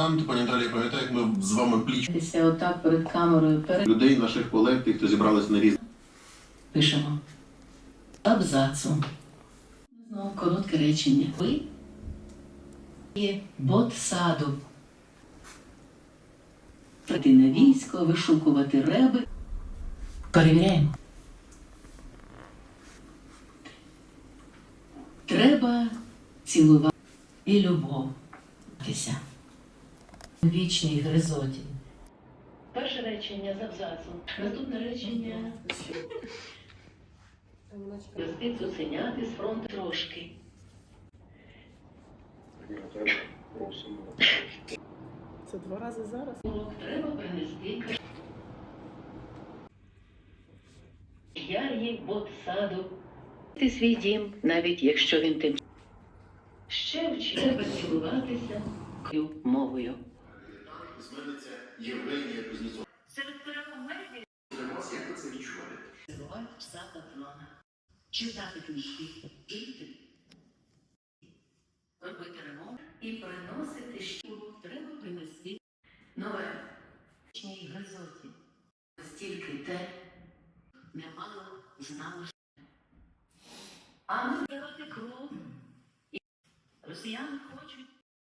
консультант, пані Наталія, пам'ятаю, як ми з вами пліч отак перед камерою перед людей, наших колег, тих, хто зібралися на різні. пишемо абзацу. Знову коротке речення. Ви є бот саду. Прийти на військо, вишукувати реби. Перевіряємо. Треба цілувати і любовитися. Вічній гризоті. Перше речення з абзацу. Наступне речення. Вести цуценяти з фронту трошки. Це два рази зараз? Треба принести. Я їй бот саду. Ти свій дім, навіть якщо він тим. Ще вчи треба цілуватися мовою. Письменниця Євгенія Кузнєцова. Серед перемог медіа Для вас як ви це відчуваєте? Бувають пса та плана. Читати книжки, жити. Робити ремонт і приносити щуру треба принести нове. Чній гризоті. Стільки те немало знало. А ми давати кров. Росіяни хочуть